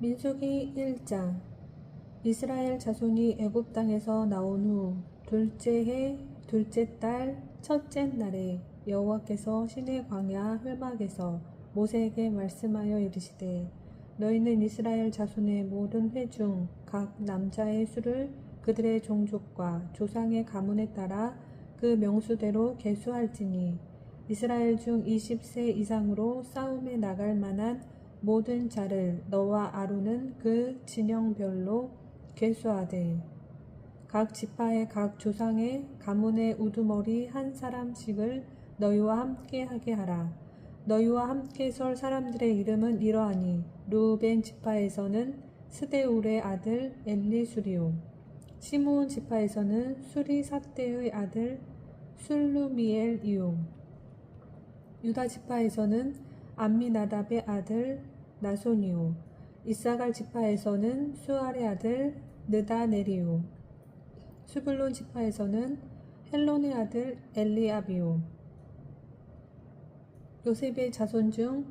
민수기 1장. 이스라엘 자손이 애굽 땅에서 나온 후 둘째 해 둘째 달 첫째 날에 여호와께서 신의 광야 회막에서 모세에게 말씀하여 이르시되 너희는 이스라엘 자손의 모든 회 중 각 남자의 수를 그들의 종족과 조상의 가문에 따라 그 명수대로 계수할지니 이스라엘 중 20세 이상으로 싸움에 나갈 만한 모든 자를 너와 아론은 그 진영별로 계수하되 각 지파의 각 조상의 가문의 우두머리 한 사람씩을 너희와 함께 하게 하라. 너희와 함께 설 사람들의 이름은 이러하니 루벤 지파에서는 스데울의 아들 엘리수리오 시므온 지파에서는 수리사대의 아들 술루미엘이요 유다 지파에서는 암미나답의 아들 나손이요 이사갈 지파에서는 수알의 아들 느다네리요 수블론 지파에서는 헬론의 아들 엘리압이요 요셉의 자손 중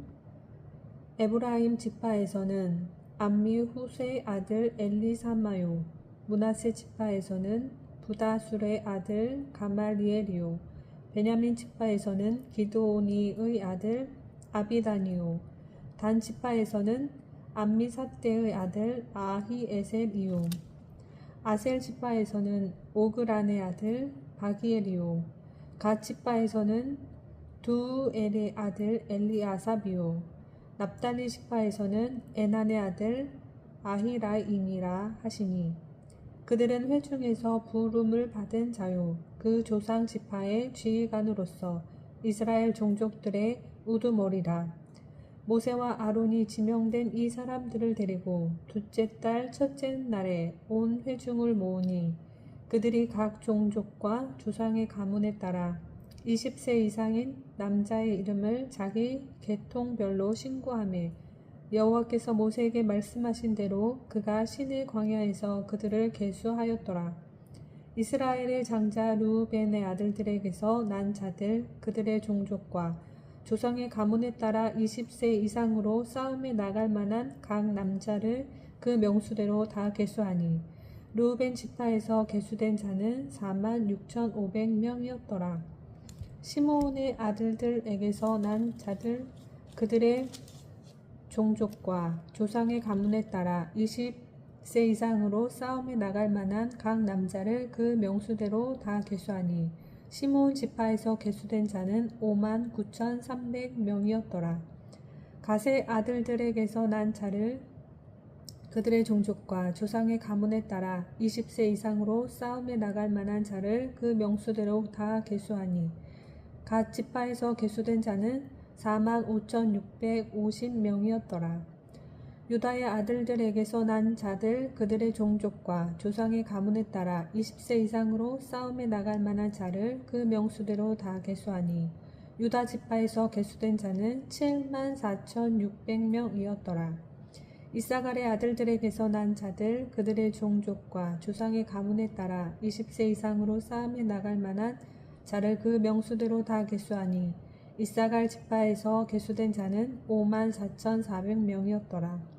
에브라임 지파에서는 암미 후세의 아들 엘리사마요 문하세 지파에서는 부다술의 아들 가말리엘이요 베냐민 지파에서는 기드오니의 아들 아비다니요 단 지파에서는 암미사떼의 아들 아히에셀이요. 아셀 지파에서는 오그란의 아들 바기엘이요. 갓 지파에서는 두엘의 아들 엘리아삽이요. 납달리 지파에서는 에난의 아들 아히라임이라 하시니 그들은 회중에서 부름을 받은 자요. 그 조상 지파의 지휘관으로서 이스라엘 종족들의 우두머리라 모세와 아론이 지명된 이 사람들을 데리고 둘째 달 첫째 날에 온 회중을 모으니 그들이 각 종족과 조상의 가문에 따라 20세 이상인 남자의 이름을 자기 계통별로 신고하며 여호와께서 모세에게 말씀하신 대로 그가 신의 광야에서 그들을 계수하였더라. 이스라엘의 장자 루벤의 아들들에게서 난 자들 그들의 종족과 조상의 가문에 따라 20세 이상으로 싸움에 나갈 만한 각 남자를 그 명수대로 다 계수하니 루벤 지파에서 계수된 자는 4만 6,500명이었더라. 시므온의 아들들에게서 난 자들 그들의 종족과 조상의 가문에 따라 20세 이상으로 싸움에 나갈 만한 각 남자를 그 명수대로 다 계수하니 시므온 지파에서 계수된 자는 5만 9,300명이었더라. 가세 아들들에게서 난 자를 그들의 종족과 조상의 가문에 따라 20세 이상으로 싸움에 나갈 만한 자를 그 명수대로 다 계수하니 갓 지파에서 계수된 자는 4만 5,650명이었더라. 유다의 아들들에게서 난 자들 그들의 종족과 조상의 가문에 따라 20세 이상으로 싸움에 나갈 만한 자를 그 명수대로 다 계수하니 유다 지파에서 계수된 자는 7만 4,600명이었더라. 이사갈의 아들들에게서 난 자들 그들의 종족과 조상의 가문에 따라 20세 이상으로 싸움에 나갈 만한 자를 그 명수대로 다 계수하니 이사갈 지파에서 계수된 자는 5만 4,400명이었더라.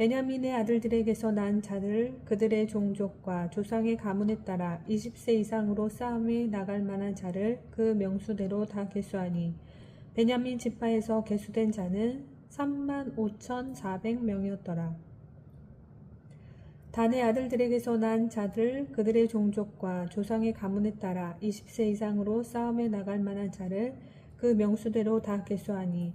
베냐민의 아들들에게서 난 자들 그들의 종족과 조상의 가문에 따라 20세 이상으로 싸움에 나갈 만한 자를 그 명수대로 다 계수하니 베냐민 지파에서 계수된 자는 3만 5,400명이었더라. 단의 아들들에게서 난 자들 그들의 종족과 조상의 가문에 따라 20세 이상으로 싸움에 나갈 만한 자를 그 명수대로 다 계수하니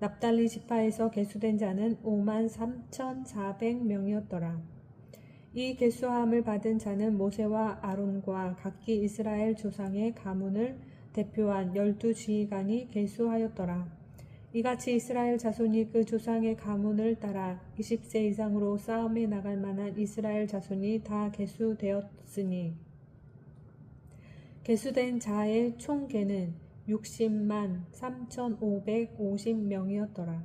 납달리 지파에서 계수된 자는 5만 3,400명이었더라. 이 계수함을 받은 자는 모세와 아론과 각기 이스라엘 조상의 가문을 대표한 열두 지휘관이 계수하였더라. 이같이 이스라엘 자손이 그 조상의 가문을 따라 20세 이상으로 싸움에 나갈 만한 이스라엘 자손이 다 계수되었으니 계수된 자의 총계는 60만 3,550명이었더라.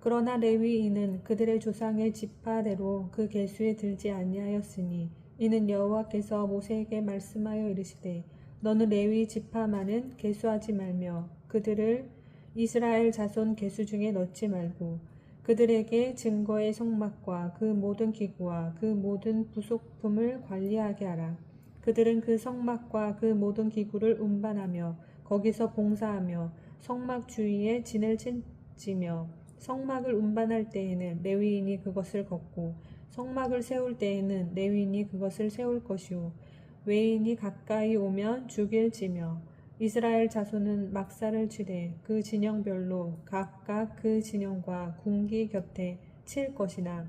그러나 레위인은 그들의 조상의 지파대로 그 계수에 들지 아니하였으니 이는 여호와께서 모세에게 말씀하여 이르시되 너는 레위 지파만은 계수하지 말며 그들을 이스라엘 자손 계수 중에 넣지 말고 그들에게 증거의 성막과 그 모든 기구와 그 모든 부속품을 관리하게 하라. 그들은 그 성막과 그 모든 기구를 운반하며 거기서 봉사하며 성막 주위에 진을 치며 성막을 운반할 때에는 레위인이 그것을 걷고 성막을 세울 때에는 레위인이 그것을 세울 것이요. 외인이 가까이 오면 죽일지며 이스라엘 자손은 막사를 치되 그 진영별로 각각 그 진영과 궁기 곁에 칠 것이나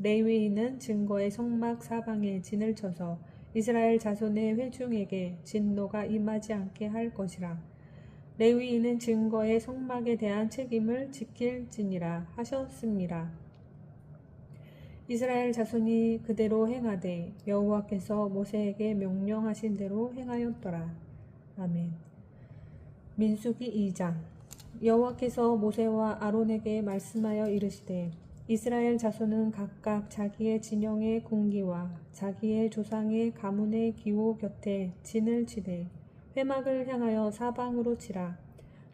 레위인은 증거의 성막 사방에 진을 쳐서 이스라엘 자손의 회중에게 진노가 임하지 않게 할 것이라. 레위인은 증거의 성막에 대한 책임을 지킬지니라 하셨습니다. 이스라엘 자손이 그대로 행하되 여호와께서 모세에게 명령하신 대로 행하였더라. 아멘. 민수기 2장 여호와께서 모세와 아론에게 말씀하여 이르시되 이스라엘 자손은 각각 자기의 진영의 공기와 자기의 조상의 가문의 기호 곁에 진을 치되 회막을 향하여 사방으로 치라.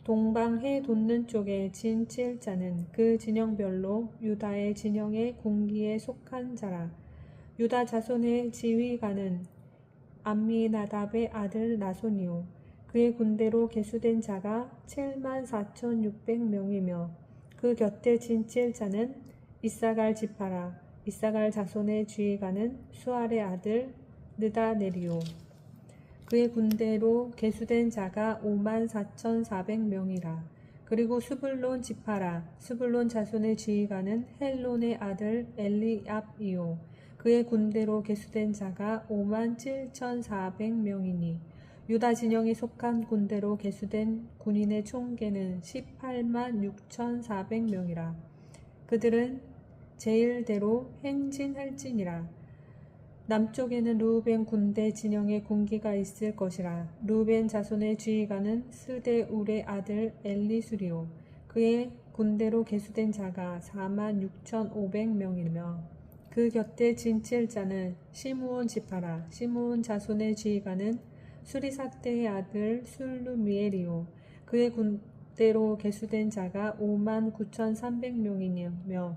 동방 해 돋는 쪽에 진칠 자는 그 진영별로 유다의 진영의 공기에 속한 자라. 유다 자손의 지휘관은 암미나답의 아들 나손이요. 그의 군대로 계수된 자가 7만 4,600명이며 그 곁에 진칠 자는 이사갈 지파라 이사갈 자손의 주의관은 수알의 아들 느다네리오. 그의 군대로 계수된 자가 5만 4,400명이라. 그리고 수불론 지파라 수불론 자손의 지휘관은 헬론의 아들 엘리압이요 그의 군대로 계수된 자가 5만 7,400명이니 유다 진영에 속한 군대로 개수된 군인의 총계는 18만 6,400명이라. 그들은 제일대로 행진할지니라. 남쪽에는 루벤 군대 진영의 군기가 있을 것이라. 루벤 자손의 지휘관은 스데울의 아들 엘리수리오. 그의 군대로 개수된 자가 4만 6,500명이며 그 곁에 진칠 자는 시므온 지파라. 시므온 자손의 지휘관은 수리사대의 아들 술루미엘이요 그의 군대로 개수된 자가 5만 9,300명이며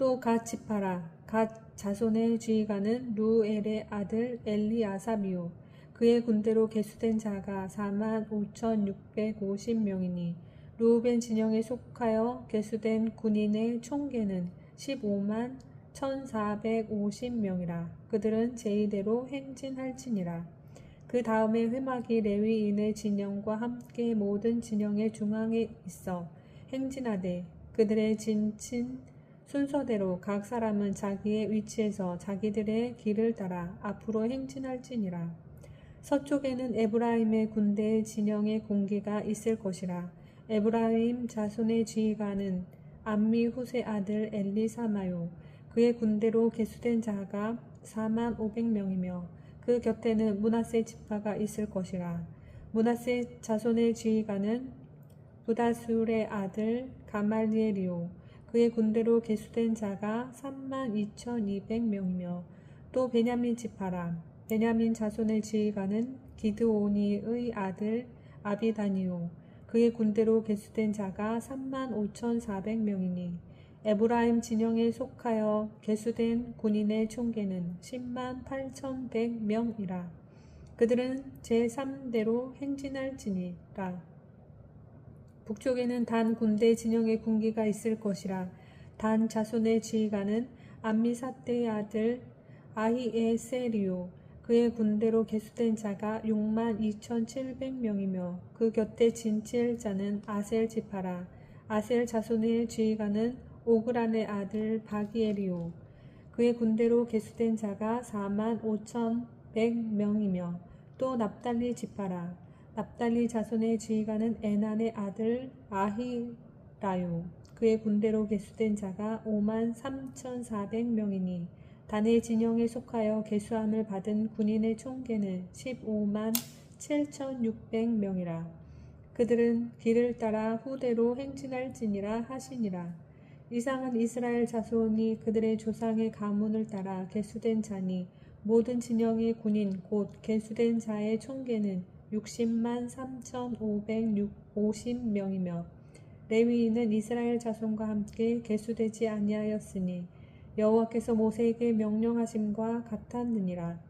또 갓 지파라. 갓 자손의 주의관은 루엘의 아들 엘리아사미요. 그의 군대로 개수된 자가 4만 5,650명이니 루벤 진영에 속하여 개수된 군인의 총계는 15만 1450명이라. 그들은 제이대로 행진할지니라. 그 다음에 회막이 레위인의 진영과 함께 모든 진영의 중앙에 있어 행진하되 그들의 진친 순서대로 각 사람은 자기의 위치에서 자기들의 길을 따라 앞으로 행진할지니라. 서쪽에는 에브라임의 군대의 진영의 공기가 있을 것이라. 에브라임 자손의 지휘관은 암미 후세 아들 엘리사마요. 그의 군대로 개수된 자가 4만 500명이며 그 곁에는 문하세 지파가 있을 것이라. 문하세 자손의 지휘관은 부다술의 아들 가말리엘이요. 그의 군대로 계수된 자가 3만 2,200명이며 또 베냐민 지파라 베냐민 자손의 지휘관은 기드오니의 아들 아비다니오 그의 군대로 계수된 자가 3만 5,400명이니 에브라임 진영에 속하여 계수된 군인의 총계는 10만 8,100명이라. 그들은 제3대로 행진할지니라 북쪽에는 단 군대 진영의 군기가 있을 것이라. 단 자손의 지휘관은 암미사떼의 아들 아히에세리오. 그의 군대로 계수된 자가 6만 2,700명이며 그 곁에 진칠 자는 아셀 지파라. 아셀 자손의 지휘관은 오그란의 아들 바기에리오. 그의 군대로 계수된 자가 4만 5,100명이며 또 납달리 지파라 납달리 자손의 지휘관은 에난의 아들 아히라요. 그의 군대로 계수된 자가 5만 3,400명이니 단의 진영에 속하여 계수함을 받은 군인의 총계는 15만 7,600명이라. 그들은 길을 따라 후대로 행진할지니라 하시니라. 이상은 이스라엘 자손이 그들의 조상의 가문을 따라 계수된 자니 모든 진영의 군인 곧 계수된 자의 총계는 60만 3,550명이며 레위인은 이스라엘 자손과 함께 계수되지 아니하였으니 여호와께서 모세에게 명령하심과 같았느니라.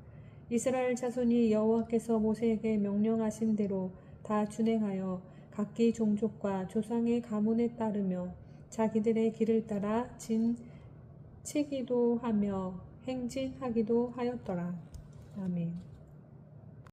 이스라엘 자손이 여호와께서 모세에게 명령하신 대로 다 준행하여 각기 종족과 조상의 가문에 따르며 자기들의 길을 따라 진 치기도 하며 행진하기도 하였더라. 아멘.